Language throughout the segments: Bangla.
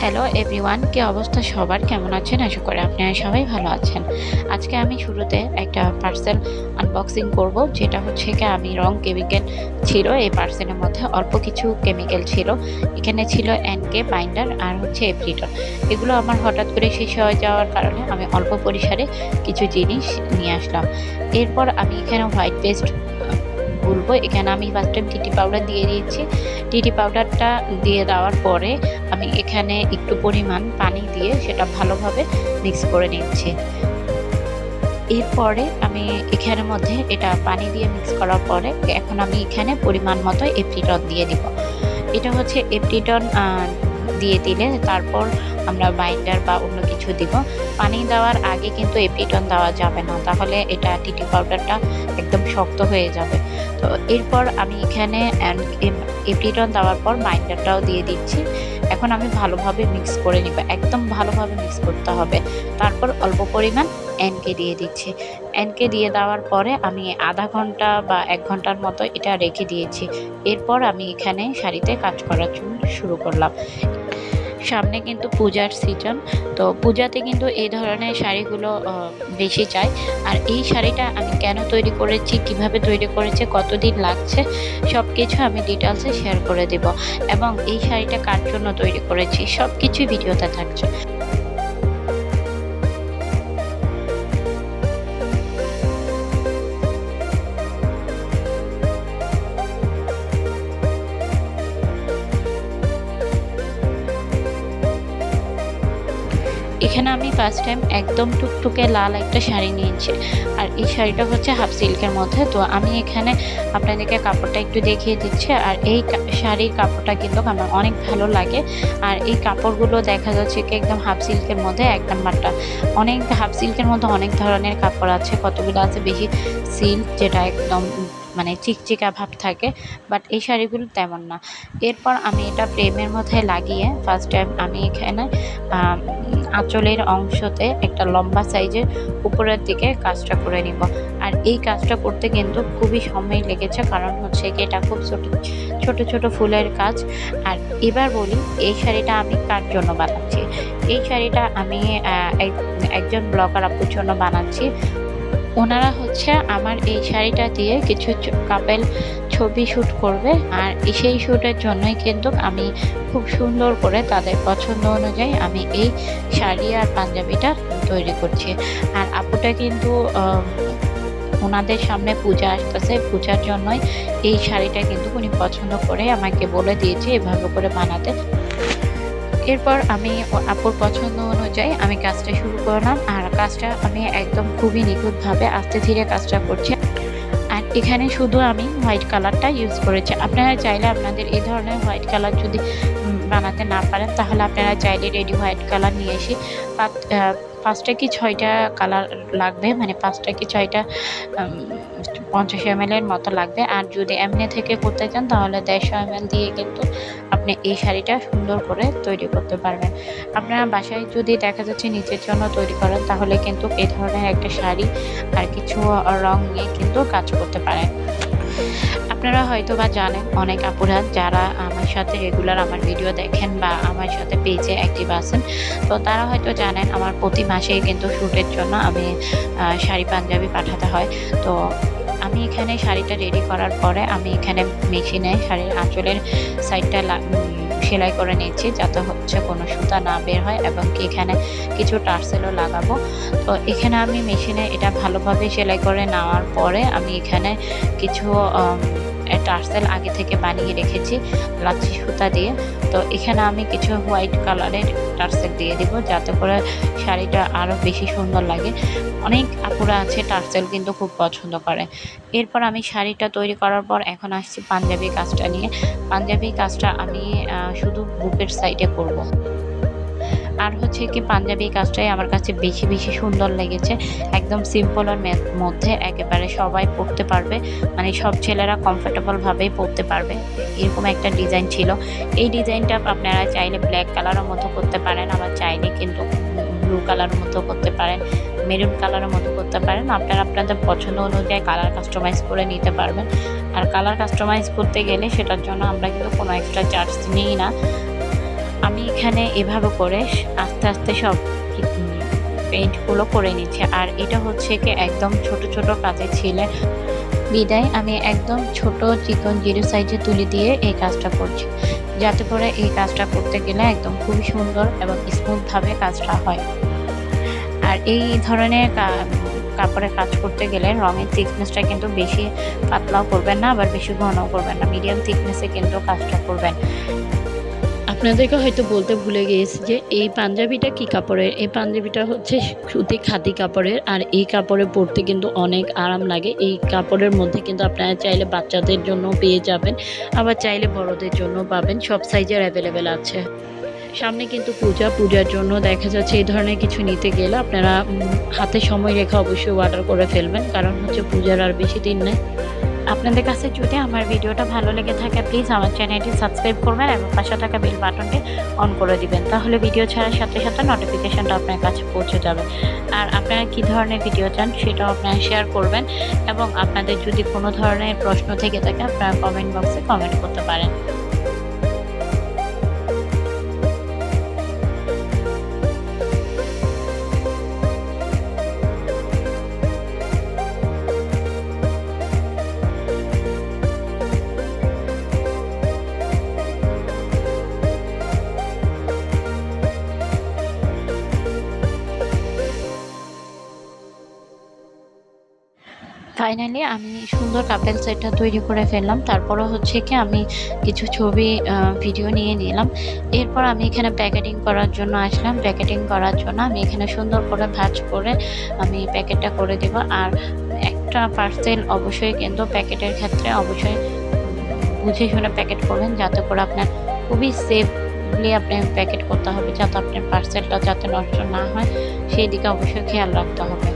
হ্যালো এভরিওয়ান কি অবস্থা সবার? কেমন আছেন? আশা করি আপনারা সবাই ভালো আছেন। আজকে আমি শুরুতে একটা পার্সেল আনবক্সিং করব, যেটা হচ্ছে কি আমি রং কেমিক্যাল ছিল, এই পার্সেলের মধ্যে অল্প কিছু কেমিক্যাল ছিল। এখানে ছিল এনকে বাইন্ডার আর হচ্ছে এভরিটন এগুলো আমার হঠাৎ করে শেষ হয়ে যাওয়ার কারণে আমি অল্প পরিসরে কিছু জিনিস নিয়ে আসলাম। এরপর আমি এখানে হোয়াইট পেস্ট গুলবো এখানে আমি ফার্স্ট টিটি পাউডার দিয়ে দিয়েছি। টিটি পাউডারটা দিয়ে দেওয়ার পরে আমি এখানে একটু পরিমাণ পানি দিয়ে সেটা ভালোভাবে মিক্স করে নিচ্ছি। এরপরে আমি এখানের মধ্যে এটা পানি দিয়ে মিক্স করার পরে এখন আমি এখানে পরিমাণ মতো এপ্রিটন দিয়ে দিব। এটা হচ্ছে এপ্রিটন দিয়ে দিলে তারপর আমরা বাইন্ডার বা অন্য কিছু দিব। পানি দেওয়ার আগে কিন্তু এপ্রিটন দেওয়া যাবে না। তাহলে এটা টিটি পাউডারটা একদম শক্ত হয়ে যাবে। তো এরপর আমি এখানে এপ্রিটন দেওয়ার পর বাইন্ডারটাও দিয়ে দিচ্ছি। এখন আমি ভালোভাবে মিক্স করে নিব, একদম ভালোভাবে মিক্স করতে হবে। তারপর অল্প পরিমাণ এনকে দিয়ে দিচ্ছি। এনকে দিয়ে দেওয়ার পরে আমি আধা ঘণ্টা বা এক ঘণ্টার মতো এটা রেখে দিয়েছি। এরপর আমি এখানে শাড়িতে কাজ করার জন্য শুরু করলাম। সামনে কিন্তু পূজার সিজন তো পূজাতে কিন্তু এই ধরনের শাড়িগুলো বেশি চাই। আর এই শাড়িটা আমি কেন তৈরি করেছি, কীভাবে তৈরি করেছে, কতদিন লাগছে সব কিছু আমি ডিটেলসে শেয়ার করে দেব। এবং এই শাড়িটা কার জন্য তৈরি করেছি সব কিছুই ভিডিওতে থাকছে। এখানে আমি ফার্স্ট টাইম একদম টুকটুকে লাল একটা শাড়ি নিয়েছি। আর এই শাড়িটা হচ্ছে হাফ সিল্কের মধ্যে। তো আমি এখানে আপনাদেরকে কাপড়টা একটু দেখিয়ে দিচ্ছি। আর এই শাড়ির কাপড়টা কিন্তু আমার অনেক ভালো লাগে। আর এই কাপড়গুলো দেখা যাচ্ছে কি একদম হাফ সিল্কের মধ্যে এক নাম্বারটা। অনেক হাফ সিল্কের মধ্যে অনেক ধরনের কাপড় আছে। কতগুলো আছে বেশি সিল্ক যেটা একদম মানে চিকচিকা ভাব থাকে বাট এই শাড়িগুলো তেমন না। এরপর আমি এটা প্রেমের মধ্যে লাগিয়ে ফার্স্ট টাইম আমি এখানে আঁচলের অংশতে একটা লম্বা সাইজের উপরের দিকে কাজটা করে নিব। আর এই কাজটা করতে কিন্তু খুবই সময় লেগেছে, কারণ হচ্ছে কি এটা খুব ছোট ছোট ছোট ফুলের কাজ। আর এবার বলি, এই শাড়িটা আমি কার জন্য বানাচ্ছি? এই শাড়িটা আমি একজন ব্লগার আপুর জন্য বানাচ্ছি। ওনারা হচ্ছে আমার এই শাড়িটা দিয়ে কিছু কাপেল ছবি শ্যুট করবে। আর সেই শ্যুটের জন্যই কিন্তু আমি খুব সুন্দর করে তাদের পছন্দ অনুযায়ী আমি এই শাড়ি আর পাঞ্জাবিটা তৈরি করছি। আর আপুটা কিন্তু ওনাদের সামনে পূজা আসতেছে। পূজার জন্যই এই শাড়িটা কিন্তু উনি পছন্দ করে আমাকে বলে দিয়েছে, এভাবে করে বানাতে। এরপর আমি আপুর পছন্দ অনুযায়ী আমি কাজটা শুরু করলাম। আর কাজটা আমি একদম খুবই নিখুঁতভাবে আস্তে ধীরে কাজটা করছি। আর এখানে শুধু আমি হোয়াইট কালারটা ইউজ করেছি। আপনারা চাইলে আপনাদের এই ধরনের হোয়াইট কালার যদি বানাতে না পারেন, তাহলে আপনারা চাইলে রেডি হোয়াইট কালার নিয়ে এসে পাঁচটা কি ছয়টা কালার লাগবে? মানে পাঁচটা কি ছয়টা পঞ্চাশ এম এর মতো লাগবে। আর যদি এমনি থেকে করতে চান, তাহলে দেড়শো এম দিয়ে কিন্তু আপনি এই শাড়িটা সুন্দর করে তৈরি করতে পারবেন। আপনারা বাসায় যদি দেখা যাচ্ছে নিজের জন্য তৈরি করেন, তাহলে কিন্তু এই ধরনের একটা শাড়ি আর কিছু রং নিয়ে কিন্তু কাজ করতে পারেন। আপনারা হয়তো বা জানেন অনেক আপুরা যারা আমার সাথে রেগুলার আমার ভিডিও দেখেন বা আমার সাথে পেজে অ্যাক্টিভ আছেন। তো তারা হয়তো জানেন আমার প্রতি মাসেই কিন্তু শ্যুটের জন্য আমি শাড়ি পাঞ্জাবি পাঠাতে হয়। তো আমি এখানে শাড়িটা রেডি করার পরে আমি এখানে মেশিনে শাড়ির আঁচলের সাইডটা সেলাই করে নিচ্ছি যাতে হচ্ছে কোনো সুতা না বের হয় এবং কি এখানে কিছু টার্সেলও লাগাবো। তো এখানে আমি মেশিনে এটা ভালোভাবে সেলাই করে নেওয়ার পরে আমি এখানে কিছু টার্সেল আগে থেকে বানিয়ে রেখেছি, লাচ্ছি সুতা দিয়ে। তো এখানে আমি কিছু হোয়াইট কালারের টার্সেল দিয়ে দিব, যাতে করে শাড়িটা আরও বেশি সুন্দর লাগে। অনেক আপুরা আছে টার্সেল কিন্তু খুব পছন্দ করে। এরপর আমি শাড়িটা তৈরি করার পর এখন আসছি পাঞ্জাবি কাজটা নিয়ে। পাঞ্জাবি কাজটা আমি শুধু বুকের সাইডে করব। আর হচ্ছে কি পাঞ্জাবি কাজটাই আমার কাছে বেশি বেশি সুন্দর লেগেছে। একদম সিম্পলের মধ্যে একেবারে সবাই পড়তে পারবে। মানে সব ছেলেরা কমফোর্টেবলভাবেই পড়তে পারবে। এরকম একটা ডিজাইন ছিল। এই ডিজাইনটা আপনারা চাইলে ব্ল্যাক কালারের মতো করতে পারেন, আবার চাইলে কিন্তু ব্লু কালারের মতো করতে পারেন মেরুন কালারের মতো করতে পারেন। আপনারা আপনাদের পছন্দ অনুযায়ী কালার কাস্টমাইজ করে নিতে পারবেন। আর কালার কাস্টমাইজ করতে গেলে সেটার জন্য আমরা কিন্তু কোনো এক্সট্রা চার্জ নিই না। আমি এখানে এভাবে করে আস্তে আস্তে সব পেইন্টগুলো করে নিচ্ছি। আর এটা হচ্ছে কি একদম ছোট ছোট কাজে ছিলে। বিদায়, আমি একদম ছোট চিকন জিরো সাইজে তুলে দিয়ে এই কাজটা করছি। যাতে করে এই কাজটা করতে গেলে একদম খুবই সুন্দর এবং স্মুথভাবে কাজটা হয়। আর এই ধরনের কাপড়ে কাজ করতে গেলে রঙের থিকনেসটা কিন্তু বেশি পাতলাও করবেন না, আবার বেশি ঘনও করবেন না। মিডিয়াম থিকনেসে কিন্তু কাজটা করবেন। আপনাদেরকে হয়তো বলতে ভুলে গিয়েছি যে এই পাঞ্জাবিটা কি কাপড়ের? এই পাঞ্জাবিটা হচ্ছে সুতি খাদি কাপড়ের আর এই কাপড়ে পরতে কিন্তু অনেক আরাম লাগে। এই কাপড়ের মধ্যে কিন্তু আপনারা চাইলে বাচ্চাদের জন্য পেয়ে যাবেন, আবার চাইলে বড়দের জন্য পাবেন। সব সাইজের অ্যাভেলেবেল আছে। সামনে কিন্তু পূজা। পূজার জন্য দেখা যাচ্ছে এই ধরনের কিছু নিতে গেলে আপনারা হাতে সময় রেখে অবশ্যই অর্ডার করে ফেলবেন, কারণ হচ্ছে পূজার আর বেশি দিন নেই। আপনাদের কাছে যদি আমার ভিডিওটা ভালো লেগে থাকে প্লিজ আমার চ্যানেলটি সাবস্ক্রাইব করবেন এবং পাশে থাকা বেল বাটনটি অন করে দিবেন। তাহলে ভিডিও ছাড়ার সাথে সাথে নোটিফিকেশানটা আপনার কাছে পৌঁছে যাবে। আর আপনারা কী ধরনের ভিডিও চান সেটাও আপনারা শেয়ার করবেন এবং আপনাদের যদি কোনো ধরনের প্রশ্ন থেকে থাকে, আপনারা কমেন্ট বক্সে কমেন্ট করতে পারেন। ফাইনালি আমি সুন্দর কাপেল সেটটা তৈরি করে ফেললাম। তারপরে হচ্ছে কি আমি কিছু ছবি ভিডিও নিয়ে নিলাম। এরপর আমি এখানে প্যাকেটিং করার জন্য আসলাম। প্যাকেটিং করার জন্য আমি এখানে সুন্দর করে ভাজ করে আমি প্যাকেটটা করে দেব। আর একটা পার্সেল অবশ্যই কিন্তু প্যাকেটের ক্ষেত্রে অবশ্যই বুঝে শুনে প্যাকেট করবেন, যাতে করে আপনার খুবই সেফলি আপনি প্যাকেট করতে হবে, যাতে আপনার পার্সেলটা যাতে নষ্ট না হয়। সেই দিকে অবশ্যই খেয়াল রাখতে হবে।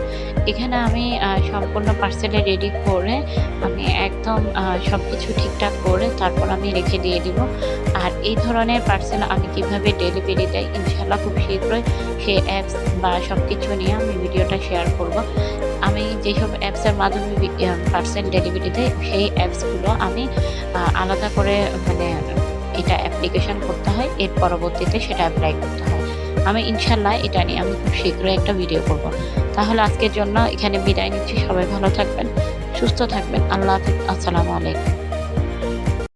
এখানে আমি সম্পূর্ণ পার্সেলে রেডি করে আমি একদম সব কিছু ঠিকঠাক করে তারপর আমি রেখে দিয়ে দিব। আর এই ধরনের পার্সেল আমি কীভাবে ডেলিভারি দেয় ইনশাল্লাহ খুব শীঘ্রই সেই অ্যাপস বা সব কিছু নিয়ে আমি ভিডিওটা শেয়ার করব। আমি যেসব অ্যাপসের মাধ্যমে পার্সেল ডেলিভারি দেয় সেই অ্যাপসগুলো আমি আলাদা করে মানে এটা অ্যাপ্লিকেশন করতে হয়, এর পরবর্তীতে সেটা অ্যাপ্লাই করতে হয়। আমি ইনশাল্লাহ এটা নিয়ে আমি খুব শীঘ্রই একটা ভিডিও করব। তাহলে আজকের জন্য এখানে বিদায় নিচ্ছি। সবাই ভালো থাকবেন, সুস্থ থাকবেন। আল্লাহ হাফিজ। আসসালামু আলাইকুম।